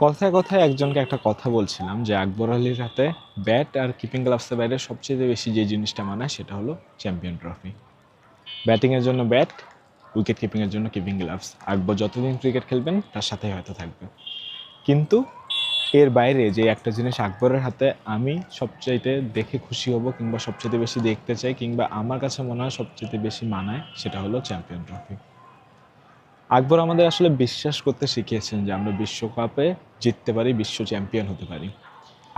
কথায় কথায় একজনকে একটা কথা বলছিলাম যে আকবর আলীর হাতে ব্যাট আর কিপিং গ্লাভসের বাইরে সবচেয়ে বেশি যে জিনিসটা মানায় সেটা হলো চ্যাম্পিয়ন ট্রফি ব্যাটিংয়ের জন্য ব্যাট উইকেট কিপিংয়ের জন্য কিপিং গ্লাভস আকবর যতদিন ক্রিকেট খেলবেন, তার সাথেই হয়তো থাকবে। কিন্তু এর বাইরে যে একটা জিনিস আকবরের হাতে আমি সবচাইতে দেখে খুশি হব কিংবা সবচেয়ে বেশি দেখতে চাই কিংবা আমার কাছে মনে হয় সবচেয়ে বেশি মানায় সেটা হলো চ্যাম্পিয়ন ট্রফি আকবর আমাদের আসলে বিশ্বাস করতে শিখিয়েছেন যে আমরা বিশ্বকাপে জিততে পারি, বিশ্ব চ্যাম্পিয়ন হতে পারি।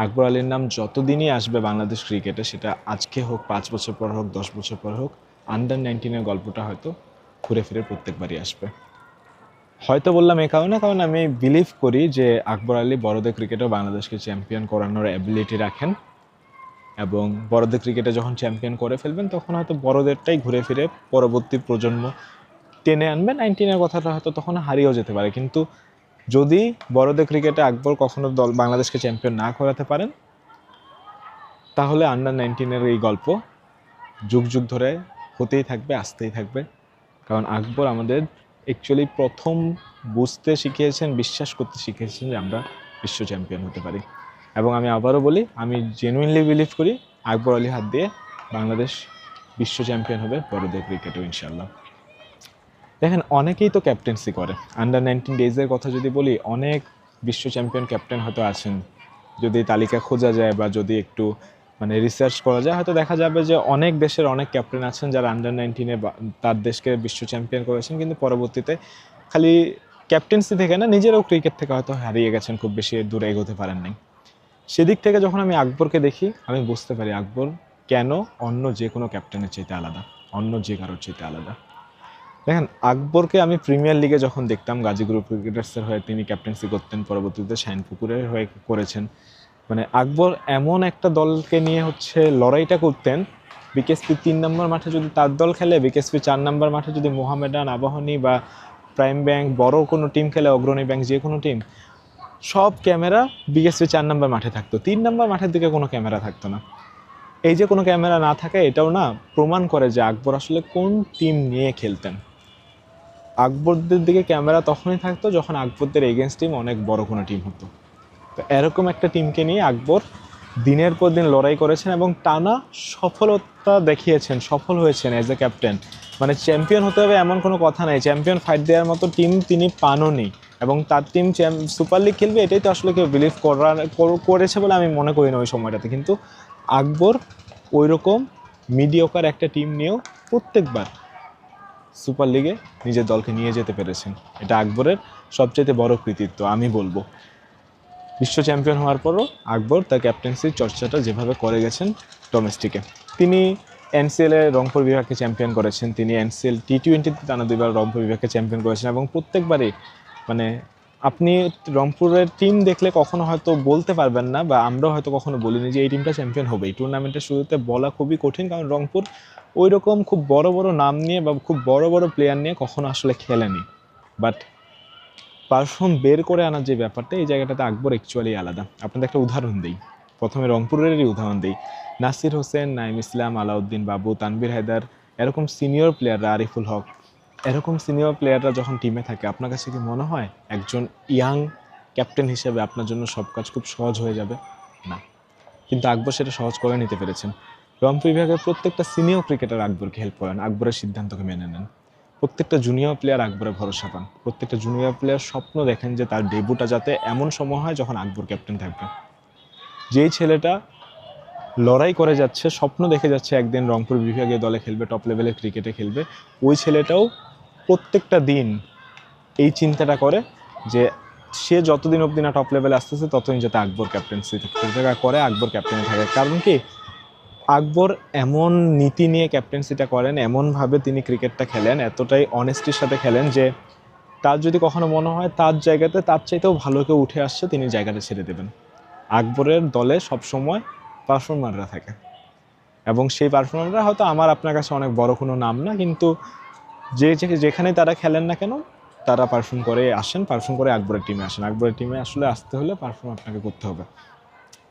আকবর আলীর নাম যতদিনই আসবে বাংলাদেশ ক্রিকেটে, সেটা আজকে হোক, পাঁচ বছর পর হোক, দশ বছর পর হোক আন্ডার নাইনটিনের গল্পটা হয়তো ঘুরে ফিরে প্রত্যেকবারই আসবে। হয়তো বললাম এই কারণে, কারণ আমি বিলিভ করি যে আকবর আলী বড়দের ক্রিকেটেও বাংলাদেশকে চ্যাম্পিয়ন করানোর অ্যাবিলিটি রাখেন এবং বড়দের ক্রিকেটে যখন চ্যাম্পিয়ন করে ফেলবেন, তখন হয়তো বড়দেরটাই ঘুরে ফিরে পরবর্তী প্রজন্ম টেনে আনবে নাইনটিনের কথাটা হয়তো তখন হারিয়েও যেতে পারে, কিন্তু যদি বড়দের ক্রিকেটে আকবর কখনো দল বাংলাদেশকে চ্যাম্পিয়ন না করাতে পারেন, তাহলে আন্ডার নাইনটিনের এই গল্প যুগ যুগ ধরে হতেই থাকবে, আসতেই থাকবে। কারণ আকবর আমাদের অ্যাকচুয়ালি প্রথম বুঝতে শিখিয়েছেন, বিশ্বাস করতে শিখিয়েছেন যে আমরা বিশ্ব চ্যাম্পিয়ন হতে পারি। এবং আমি আবারও বলি, আমি জেনুইনলি বিলিভ করি, আকবর আলী হাত দিয়ে বাংলাদেশ বিশ্ব চ্যাম্পিয়ন হবে বড়দের ক্রিকেটও ইনশাল্লাহ দেখেন, অনেকেই তো ক্যাপ্টেন্সি করে। আন্ডার নাইনটিন ডেজের কথা যদি বলি, অনেক বিশ্ব চ্যাম্পিয়ন ক্যাপ্টেন হয়তো আছেন। যদি তালিকা খোঁজা যায় বা যদি একটু মানে রিসার্চ করা যায়, হয়তো দেখা যাবে যে অনেক দেশের অনেক ক্যাপ্টেন আছেন যারা আন্ডার নাইনটিনে তার দেশকে বিশ্ব চ্যাম্পিয়ন করেছেন, কিন্তু পরবর্তীতে খালি ক্যাপ্টেন্সি থেকে না, নিজেরাও ক্রিকেট থেকে হয়তো হারিয়ে গেছেন, খুব বেশি দূরে এগোতে পারেন নাই সেদিক থেকে যখন আমি আকবরকে দেখি, আমি বুঝতে পারি আকবর কেন অন্য যে কোনো ক্যাপ্টেনের চাইতে আলাদা, অন্য যে কারোর চাইতে আলাদা। দেখেন, আকবরকে আমি প্রিমিয়ার লিগে যখন দেখতাম গাজী গ্রুপ ক্রিকেটার্সের হয়ে তিনি ক্যাপ্টেন্সি করতেন, পরবর্তীতে শাইনপুকুরের হয়ে করেছেন। মানে আকবর এমন একটা দলকে নিয়ে হচ্ছে লড়াইটা করতেন, বিকেএসপি তিন নম্বর মাঠে যদি তার দল খেলে, বিকেএসপি চার নম্বর মাঠে যদি মোহামেডান, আবাহনী বা প্রাইম ব্যাংক বড় কোনো টিম খেলে, অগ্রণী ব্যাংক যে কোনো টিম সব ক্যামেরা বিকেএসপি চার নম্বর মাঠে থাকতো। তিন নম্বর মাঠের দিকে কোনো ক্যামেরা থাকতো না। এই যে কোনো ক্যামেরা না থাকে এটাও না প্রমাণ করে যে আকবর আসলে কোন টিম নিয়ে খেলতেন। আকবরদের দিকে ক্যামেরা তখনই থাকতো যখন আকবরদের এগেনস্ট টিম অনেক বড় কোনো টিম হতো। তো এরকম একটা টিমকে নিয়ে আকবর দিনের পর দিন লড়াই করেছেন এবং টানা সফলতা দেখিয়েছেন, সফল হয়েছেন অ্যাজ এ ক্যাপ্টেন মানে চ্যাম্পিয়ন হতে হবে এমন কোনো কথা নাই। চ্যাম্পিয়ন ফাইট দেওয়ার মতো টিম তিনি পানওনি এবং তার টিম সুপার লিগ খেলবে এটাই তো আসলে কেউ বিলিভ করার করেছে বলে আমি মনে করি না ওই সময়টাতে। কিন্তু আকবর ওই রকম মিডিয়কার একটা টিম নিয়েও প্রত্যেকবার সুপার লিগে নিজের দলকে নিয়ে যেতে পেরেছেন। এটা আকবরের সবচেয়ে বড় কৃতিত্ব, আমি বলব। বিশ্ব চ্যাম্পিয়ন হওয়ার পরও আকবর তার ক্যাপ্টেন্সির চর্চাটা যেভাবে করে গেছেন ডোমেস্টিকে তিনি এনসিএলে রংপুর বিভাগকে চ্যাম্পিয়ন করেছেন, তিনি এনসিএল টি টোয়েন্টিতে টানা দুইবার রংপুর বিভাগকে চ্যাম্পিয়ন করেছেন এবং প্রত্যেকবারই মানে আপনি রংপুরের টিম দেখলে কখনো হয়তো বলতে পারবেন না বা আমরাও হয়তো কখনো বলিনি যে এই টিমটা চ্যাম্পিয়ন হবে। এই টুর্নামেন্টের শুরুতে বলা খুবই কঠিন কারণ রংপুর ওই রকম খুব বড় বড় নাম নিয়ে বা খুব বড় বড় প্লেয়ার নিয়ে কখনো আসলে খেলেনি। বাট পারফর্ম বের করে আনার যে ব্যাপারটা, এই জায়গাটাতে আকবর অ্যাকচুয়ালি আলাদা। আপনাদের একটা উদাহরণ দিই। প্রথমে রংপুরেরই উদাহরণ দিই। নাসির হোসেন নাইম ইসলাম, আলাউদ্দিন বাবু তানবির হায়দার, এরকম সিনিয়র প্লেয়াররা আরিফুল হক এরকম সিনিয়র প্লেয়াররা যখন টিমে থাকে, আপনার কাছে কি মনে হয় একজন ইয়াং ক্যাপ্টেন হিসেবে আপনার জন্য সব কাজ খুব সহজ হয়ে যাবে? না। কিন্তু আকবর সেটা সহজ করে নিতে পেরেছেন। রংপুর বিভাগের প্রত্যেকটা সিনিয়র ক্রিকেটার আকবরকে হেল্প করেন, আকবরের সিদ্ধান্তকে মেনে নেন। প্রত্যেকটা জুনিয়র প্লেয়ার আকবরে ভরসা পান। প্রত্যেকটা জুনিয়র প্লেয়ার স্বপ্ন দেখেন যে তার ডেবুটা যাতে এমন সময় হয় যখন আকবর ক্যাপ্টেন থাকবে। যেই ছেলেটা লড়াই করে যাচ্ছে, স্বপ্ন দেখে যাচ্ছে একদিন রংপুর বিভাগীয় দলে খেলবে টপ লেভেলের ক্রিকেটে খেলবে, ওই ছেলেটাও প্রত্যেকটা দিন এই চিন্তাটা করে যে সে যতদিন অবধি না টপ লেভেলে আসতেছে, ততদিন যাতে আকবর ক্যাপ্টেন্সি করে, আকবর ক্যাপ্টেনে থাকে। কারণ কি, আকবর এমন নীতি নিয়ে ক্যাপ্টেন্সিটা করেন, এমনভাবে তিনি ক্রিকেটটা খেলেন, এতটাই অনেস্টির সাথে খেলেন যে তার যদি কখনো মনে হয় তার জায়গাতে তার চাইতেও ভালো কেউ উঠে আসছে, তিনি জায়গাটা ছেড়ে দেবেন। আকবরের দলে সবসময় পারফর্মাররা থাকে। এবং সেই পারফর্মাররা হয়তো আমার আপনার কাছে অনেক বড় কোনো নাম না, কিন্তু যে যেখানে তারা খেলেন না কেন, তারা পারফর্ম করে আসেন পারফর্ম করে আকবরের টিমে আসেন। আকবরের টিমে আসলে আসতে হলে পারফর্ম আপনাকে করতে হবে।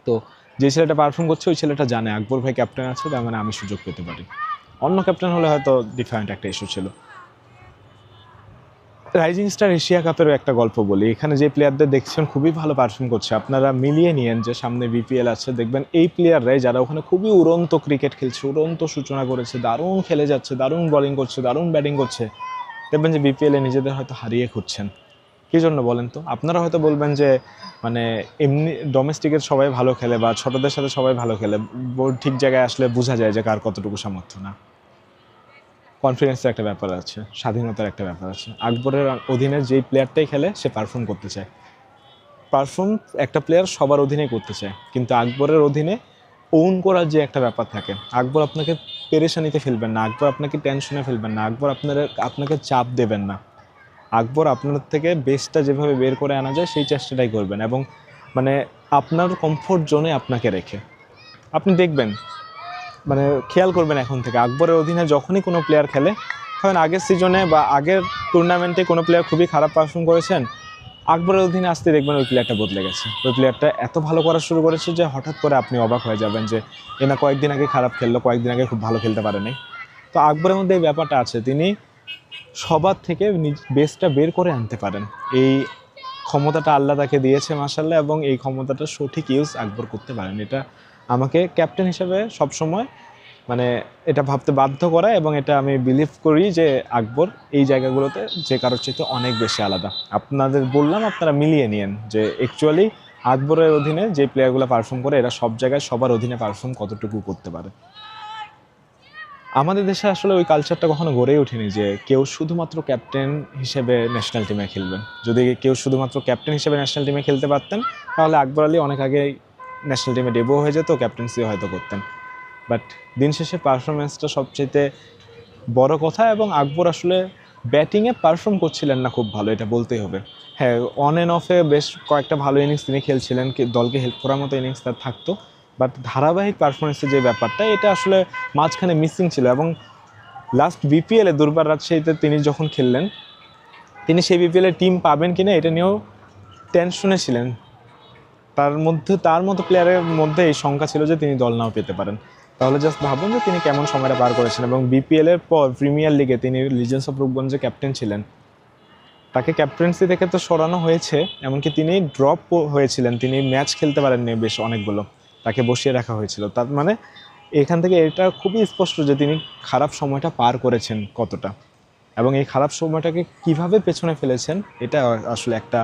তো যে ছেলেটা পারফর্ম করছে, ওই ছেলেটা জানে। আকবর ভাই ক্যাপ্টেন আছে, তার মানে আমি সুযোগ পেতে পারি। অন্য ক্যাপ্টেন হলে হয়তো ডিফারেন্ট একটা ইস্যু ছিল। রাইজিং স্টার এশিয়া কাপেরও একটা গল্প বলি। এখানে যে প্লেয়ারদের দেখছেন, খুবই ভালো পারফর্ম করছে। আপনারা মিলিয়ে নিয়েন যে সামনে বিপিএল আছে, দেখবেন এই প্লেয়াররাই যারা ওখানে খুবই উড়ন্ত ক্রিকেট খেলছে, উড়ন্ত সূচনা করেছে, দারুণ খেলে যাচ্ছে, দারুণ বোলিং করছে, দারুণ ব্যাটিং করছে, দেখবেন যে বিপিএলে নিজেদের হয়তো হারিয়ে খুঁজছেন। কী জন্য বলেন তো? আপনারা হয়তো বলবেন যে মানে এমনি ডোমেস্টিকের সবাই ভালো খেলে বা ছোটদের সাথে সবাই ভালো খেলে ঠিক জায়গায় আসলে বোঝা যায় যে কার কতটুকু সামর্থ্য না। কনফিডেন্সের একটা ব্যাপার আছে, স্বাধীনতার একটা ব্যাপার আছে। আকবরের অধীনে যেই প্লেয়ারটাই খেলে, সে পারফর্ম করতে চায়। পারফর্ম একটা প্লেয়ার সবার অধীনেই করতে চায়, কিন্তু আকবরের অধীনে ওন করার যে একটা ব্যাপার থাকে, আকবর আপনাকে পেরেশানিতে ফেলবেন না, আকবর আপনাকে টেনশনে ফেলবেন না, আকবর আপনার, আপনাকে চাপ দেবেন না। আকবর আপনার থেকে বেস্টটা যেভাবে বের করে আনা যায়, সেই চেষ্টাটাই করবেন এবং মানে আপনার কমফোর্ট জোনে আপনাকে রেখে। আপনি দেখবেন মানে খেয়াল করবেন এখন থেকে। আকবরের অধীনে যখনই কোনো প্লেয়ার খেলে, ধরেন আগের সিজনে বা আগের টুর্নামেন্টে কোনো প্লেয়ার খুবই খারাপ পারফর্ম করেছেন, আকবরের অধীনে আসতে দেখবেন ওই প্লেয়ারটা বদলে গেছে। ওই প্লেয়ারটা এত ভালো করা শুরু করেছে যে হঠাৎ করে আপনি অবাক হয়ে যাবেন যে এনা কয়েকদিন আগে খারাপ খেললো, কয়েকদিন আগে খুব ভালো খেলতে পারেনি। তো আকবরের মধ্যে এই ব্যাপারটা আছে, তিনি সবার থেকে বেস্টটা বের করে আনতে পারেন। এই ক্ষমতাটা আল্লাহ তাকে দিয়েছে মাসাল্লাহ এবং এই ক্ষমতাটা সঠিক ইউজ আকবর করতে পারেন। এটা আমাকে ক্যাপ্টেন হিসেবে সবসময় মানে এটা ভাবতে বাধ্য করা, এবং এটা আমি বিলিভ করি যে আকবর এই জায়গাগুলোতে যে কারোর চাইতে অনেক বেশি আলাদা। আপনাদের বললাম, আপনারা মিলিয়ে নিয়েন যে অ্যাকচুয়ালি আকবরের অধীনে যে প্লেয়ারগুলো পারফর্ম করে, এরা সব জায়গায় সবার অধীনে পারফর্ম কতটুকু করতে পারে। আমাদের দেশে আসলে ওই কালচারটা কখনো গড়েই ওঠেনি যে কেউ শুধুমাত্র ক্যাপ্টেন হিসেবে ন্যাশনাল টিমে খেলবেন যদি কেউ শুধুমাত্র ক্যাপ্টেন হিসেবে ন্যাশনাল টিমে খেলতে পারতেন, তাহলে আকবর আলী অনেক আগেই ন্যাশনাল টিমে ডেবো হয়ে যেত ক্যাপ্টেন্সি হয়তো করতেন। বাট দিন শেষে পারফরমেন্সটা সবচেয়ে বড় কথা এবং আকবর আসলে ব্যাটিংয়ে পারফর্ম করছিলেন না খুব ভালো, এটা বলতেই হবে। হ্যাঁ অন অ্যান্ড অফে বেশ কয়েকটা ভালো ইনিংস তিনি খেলছিলেন দলকে হেল্প করার মতো ইনিংস তার থাকতো। বাট ধারাবাহিক পারফরমেন্সের যে ব্যাপারটা, এটা আসলে মাঝখানে মিসিং ছিল এবং লাস্ট বিপিএলে দুর্বার রাজশাহীতে তিনি যখন খেললেন, তিনি সেই বিপিএলে টিম পাবেন কিনা এটা নিয়েও টেনশনে ছিলেন। তার মধ্যে, তার মতো প্লেয়ারের মধ্যে এই সংখ্যা ছিল যে তিনি দল নাও পেতে পারেন। তাহলে জাস্ট ভাবুন যে তিনি কেমন সময়টা পার করেছেন এবং বিপিএল এর পর প্রিমিয়ার লিগে তিনি লিজেন্স অফ রূপগঞ্জে ক্যাপ্টেন ছিলেন। তাকে ক্যাপ্টেন্সি থেকে তো সরানো হয়েছে, এমনকি তিনি ড্রপ হয়েছিলেন। তিনি ম্যাচ খেলতে পারেননি বেশ অনেকগুলো। তাকে বসিয়ে রাখা হয়েছিল। তার মানে এখান থেকে এটা খুবই স্পষ্ট যে তিনি খারাপ সময়টা পার করেছেন কতটা। এবং এই খারাপ সময়টাকে কীভাবে পেছনে ফেলেছেন, এটা আসলে একটা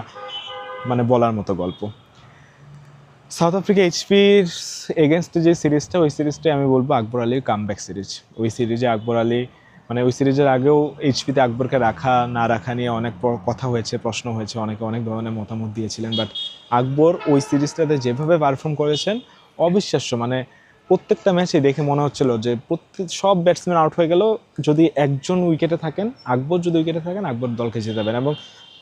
মানে বলার মতো গল্প। সাউথ আফ্রিকা এইচপির এগেনস্টে যে সিরিজটা, ওই সিরিজটাই আমি বলব আকবর আলীর কামব্যাক সিরিজ। ওই সিরিজে আকবর আলী মানে ওই সিরিজের আগেও এইচপিতে আকবরকে রাখা, না রাখা নিয়ে অনেক কথা হয়েছে, প্রশ্ন হয়েছে, অনেকে অনেক ধরনের মতামত দিয়েছিলেন। বাট আকবর ওই সিরিজটাতে যেভাবে পারফর্ম করেছেন অবিশ্বাস্য মানে প্রত্যেকটা ম্যাচে দেখে মনে হচ্ছিল যে প্রত্যেক, সব ব্যাটসম্যান আউট হয়ে গেলেও যদি একজন উইকেটে থাকেন, আকবর যদি উইকেটে থাকেন, আকবর দলকে জেতাবেন এবং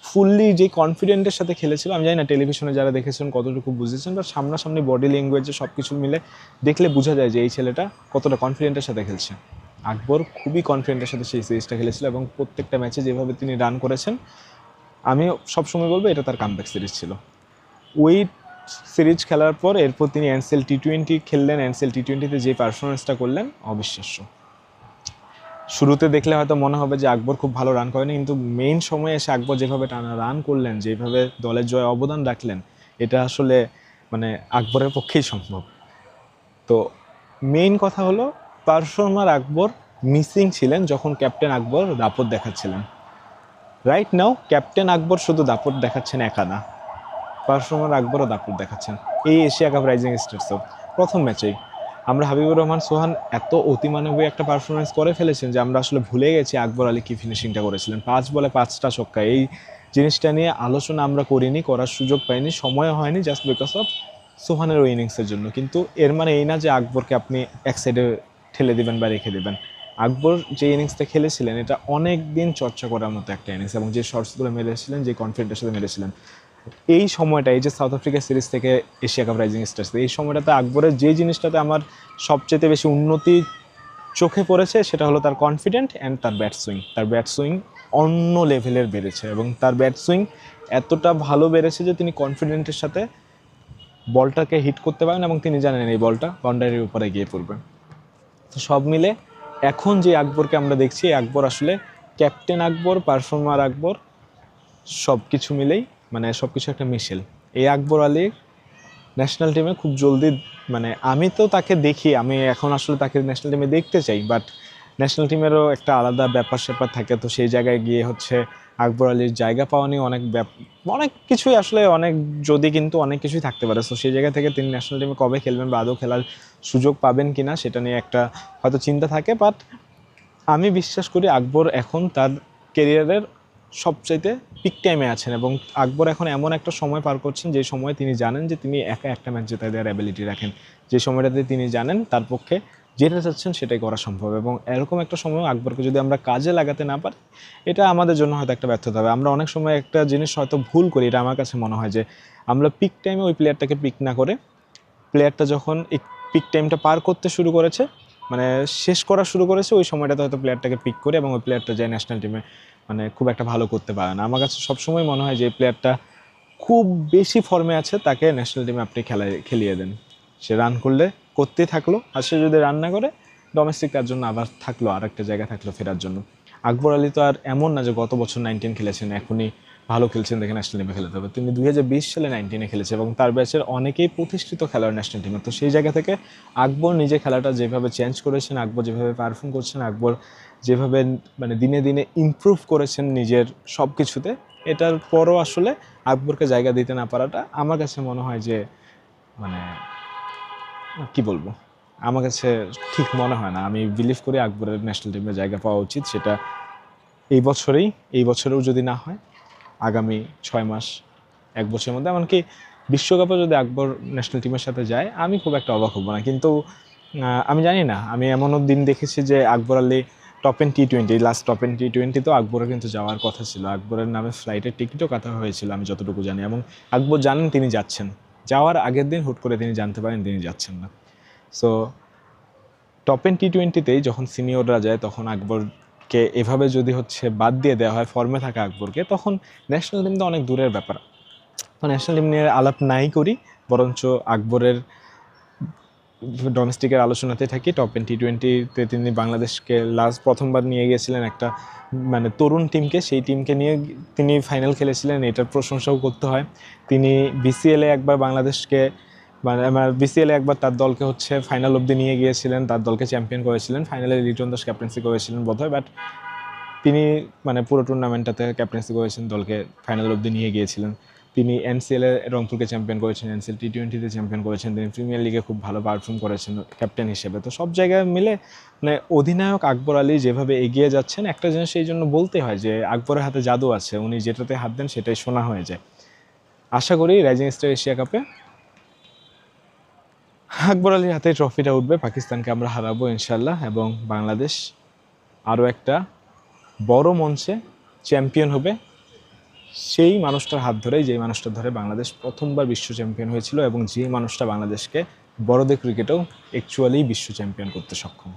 ফুললি যে কনফিডেন্টের সাথে খেলেছিল, আমি জানি না টেলিভিশনে যারা দেখেছেন কতটুকু বুঝেছেন বা সামনাসামনি বডি ল্যাঙ্গুয়েজে সব কিছু মিলে দেখলে বোঝা যায় যে এই ছেলেটা কতটা কনফিডেন্টের সাথে খেলছে। আকবর খুবই কনফিডেন্টের সাথে সেই সিরিজটা খেলেছিল এবং প্রত্যেকটা ম্যাচে যেভাবে তিনি রান করেছেন, আমি সবসময় বলব এটা তার কামব্যাক সিরিজ ছিল। ওই সিরিজ খেলার পর এরপর তিনি এনসেল টি টোয়েন্টি খেললেন। এনসেল টি টোয়েন্টিতে যে পারফরমেন্সটা করলেন, অবিশ্বাস্য। শুরুতে দেখলে হয়তো মনে হবে যে আকবর খুব ভালো রান করেনি, কিন্তু মেইন সময়ে এসে আকবর যেভাবে টানা রান করলেন, যেভাবে দলের জয় অবদান রাখলেন, এটা আসলে মানে আকবরের পক্ষেই সম্ভব। তো মেইন কথা হলো পারফর্মার আকবর মিসিং ছিলেন যখন ক্যাপ্টেন আকবর দাপট দেখাচ্ছিলেন। রাইট নাও ক্যাপ্টেন আকবর শুধু দাপট দেখাচ্ছেন একা না পারফর্মার আকবরও দাপট দেখাচ্ছেন। এই এশিয়া কাপ রাইজিং স্টার্সও প্রথম ম্যাচেই আমরা হাবিবুর রহমান, সোহান এত অতিমানবীয় একটা পারফরমেন্স করে ফেলেছেন যে আমরা আসলে ভুলে গেছি আকবর আলী কি ফিনিশিংটা করেছিলেন। পাঁচ বলে পাঁচটা ছক্কা। এই জিনিসটা নিয়ে আলোচনা আমরা করিনি, করার সুযোগ পাইনি, সময় হয়নি জাস্ট বিকজ অফ সোহানের ওই ইনিংসের জন্য। কিন্তু এর মানে এই না যে আকবরকে আপনি এক সাইডে ঠেলে দিবেন বা রেখে দেবেন। আকবর যে ইনিংসটা খেলেছিলেন, এটা অনেক দিন চর্চা করার মতো একটা ইনিংস এবং যে শর্টসগুলো মেরেছিলেন, যে কনফিডেন্টের সাথে মেরেছিলেন এই সময়টা, এই যে সাউথ আফ্রিকা সিরিজ থেকে এশিয়া কাপ রাইজিং স্টার্স এই সময়টাতে আকবরের যে জিনিসটাতে আমার সবচেয়ে বেশি উন্নতি চোখে পড়েছে, সেটা হলো তার কনফিডেন্ট অ্যান্ড তার ব্যাট সুইং তার ব্যাট সুইং অন্য লেভেলের বেড়েছে এবং তার ব্যাট সুইং এতটা ভালো বেড়েছে যে তিনি কনফিডেন্টের সাথে বলটাকে হিট করতে পারেন এবং তিনি জানেন এই বলটা বাউন্ডারির উপরে গিয়ে পড়বে। তো সব মিলে এখন যে আকবরকে আমরা দেখছি আকবর আসলে ক্যাপ্টেন আকবর পারফর্মার আকবর সব কিছু মিলেই মানে সব কিছু একটা মিশেল। এই আকবর আলীর ন্যাশনাল টিমে খুব জলদি মানে আমি তো তাকে দেখি, আমি এখন আসলে তাকে ন্যাশনাল টিমে দেখতে চাই বাট ন্যাশনাল টিমেরও একটা আলাদা ব্যাপার স্যাপার থাকে, তো সেই জায়গায় গিয়ে হচ্ছে আকবর আলীর জায়গা পাওয়া নিয়ে অনেক অনেক কিছুই আসলে অনেক যদি কিন্তু অনেক কিছুই থাকতে পারে। তো সেই জায়গা থেকে তিনি ন্যাশনাল টিমে কবে খেলবেন বা আদৌ খেলার সুযোগ পাবেন কি না সেটা নিয়ে একটা হয়তো চিন্তা থাকে বাট আমি বিশ্বাস করি আকবর এখন তার কেরিয়ারের সবচাইতে পিক টাইমে আছেন এবং আকবর এখন এমন একটা সময় পার করছেন যে সময় তিনি জানেন যে তিনি একা একটা ম্যাচ জেতায় দেওয়ার অ্যাবিলিটি রাখেন। যে সময়টাতে তিনি জানেন তার পক্ষে যেটা চাচ্ছেন সেটাই করা সম্ভব এবং এরকম একটা সময় আকবরকে যদি আমরা কাজে লাগাতে না পারি, এটা আমাদের জন্য হয়তো একটা ব্যর্থতা হবে। আমরা অনেক সময় একটা জিনিস হয়তো ভুল করি, এটা আমার কাছে মনে হয় যে আমরা পিক টাইমে ওই প্লেয়ারটাকে পিক না করে প্লেয়ারটা যখন পিক টাইমটা পার করতে শুরু করেছে মানে শেষ করা শুরু করেছে, ওই সময়টাতে হয়তো প্লেয়ারটাকে পিক করে এবং ওই প্লেয়ারটা যায় ন্যাশনাল টিমে মানে খুব একটা ভালো করতে পারে না। আমার কাছে সবসময় মনে হয় যে প্লেয়ারটা খুব বেশি ফর্মে আছে, তাকে ন্যাশনাল টিমে আপনি খেলায় খেলিয়ে দেন। সে রান করলে করতেই থাকল, আর সে যদি রান না করে ডোমেস্টিক তার জন্য আবার থাকল আর একটা জায়গা থাকল ফেরার জন্য। আকবর আলী তো আর এমন না যে, গত বছর নাইনটিন খেলেছেন, এখনই ভালো খেলছেন দেখে ন্যাশনাল টিমে খেলতে হবে। তিনি দু হাজার বিশ সালে নাইনটিনে খেলেছে এবং তার ব্যাচের অনেকেই প্রতিষ্ঠিত খেলোয়াড় ন্যাশনাল টিমে তো সেই জায়গা থেকে আকবর নিজে খেলাটা যেভাবে চেঞ্জ করেছেন, আকবর যেভাবে পারফর্ম করছেন, আকবর যেভাবে মানে দিনে দিনে ইমপ্রুভ করেছেন নিজের সব কিছুতে এটার পরও আসলে আকবরকে জায়গা দিতে না পারাটা আমার কাছে মনে হয় যে মানে কি বলব? আমার কাছে ঠিক মনে হয় না। আমি বিলিভ করি আকবরের ন্যাশনাল টিমে জায়গা পাওয়া উচিত, সেটা এই বছরেই, এই বছরেও যদি না হয় আগামী ছয় মাস, এক বছরের মধ্যে। এমনকি বিশ্বকাপে যদি আকবর ন্যাশনাল টিমের সাথে যায়, আমি খুব একটা অবাক হব না। কিন্তু আমি জানি না। আমি এমনও দিন দেখেছি যে Akbar Ali top N T twenty last top N T twenty তো আকবরের কিন্তু যাওয়ার কথা ছিল। আকবরের নামে ফ্লাইটের টিকিটও কাটা হয়েছিল, আমি যতটুকু জানি। এবং আকবর জানেন তিনি যাচ্ছেন। যাওয়ার আগের দিন হুট করে তিনি জানতে পারেন তিনি যাচ্ছেন না। সো টপ এন টি টোয়েন্টিতেই যখন সিনিয়ররা যায়, তখন আকবরকে এভাবে যদি হচ্ছে বাদ দিয়ে দেওয়া হয় ফর্মে থাকা আকবরকে, তখন ন্যাশনাল টিম তো অনেক দূরের ব্যাপার। তো ন্যাশনাল টিম নিয়ে আলাপ নাই করি, বরঞ্চ আকবরের ডোমেস্টিকের আলোচনাতে থাকি। টপ এন টি টোয়েন্টিতে তিনি বাংলাদেশকে লাস্ট প্রথমবার নিয়ে গিয়েছিলেন একটা মানে তরুণ টিমকে সেই টিমকে নিয়ে তিনি ফাইনাল খেলেছিলেন, এটার প্রশংসাও করতে হয়। তিনি বিসিএলে একবার বাংলাদেশকে মানে আমার বিসিএলে একবার তার দলকে হচ্ছে ফাইনাল অবধি নিয়ে গিয়েছিলেন, তার দলকে চ্যাম্পিয়ন করেছিলেন ফাইনালে লিটন দাস ক্যাপ্টেন্সি করেছিলেন বোধহয় বাট তিনি মানে পুরো টুর্নামেন্টটাতে ক্যাপ্টেন্সি করেছেন, দলকে ফাইনাল অবধি নিয়ে গিয়েছিলেন। তিনি এনসিএলে রংপুরকে চ্যাম্পিয়ন করেছেন এনসিএল টি টোয়েন্টিতে চ্যাম্পিয়ন করেছেন, তিনি প্রিমিয়ার লিগে খুব ভালো পারফর্ম করেছেন ক্যাপ্টেন হিসেবে। তো সব জায়গায় মিলে মানে অধিনায়ক আকবর আলী যেভাবে এগিয়ে যাচ্ছেন, একটা জিনিস এই জন্য বলতে হয় যে আকবরের হাতে জাদু আছে, উনি যেটাতে হাত দেন সেটাই শোনা হয়ে যায়। আশা করি রাইজিং স্টার এশিয়া কাপে আকবর আলীর হাতে ট্রফিটা উঠবে, পাকিস্তানকে আমরা হারাবো ইনশাল্লাহ এবং বাংলাদেশ আরও একটা বড় মঞ্চে চ্যাম্পিয়ন হবে। সেই মানুষটার হাত ধরেই, যেই মানুষটা ধরে বাংলাদেশ প্রথমবার বিশ্ব চ্যাম্পিয়ন হয়েছিল এবং যে মানুষটা বাংলাদেশকে বড়দের ক্রিকেটেও অ্যাকচুয়ালি বিশ্ব চ্যাম্পিয়ন করতে সক্ষম।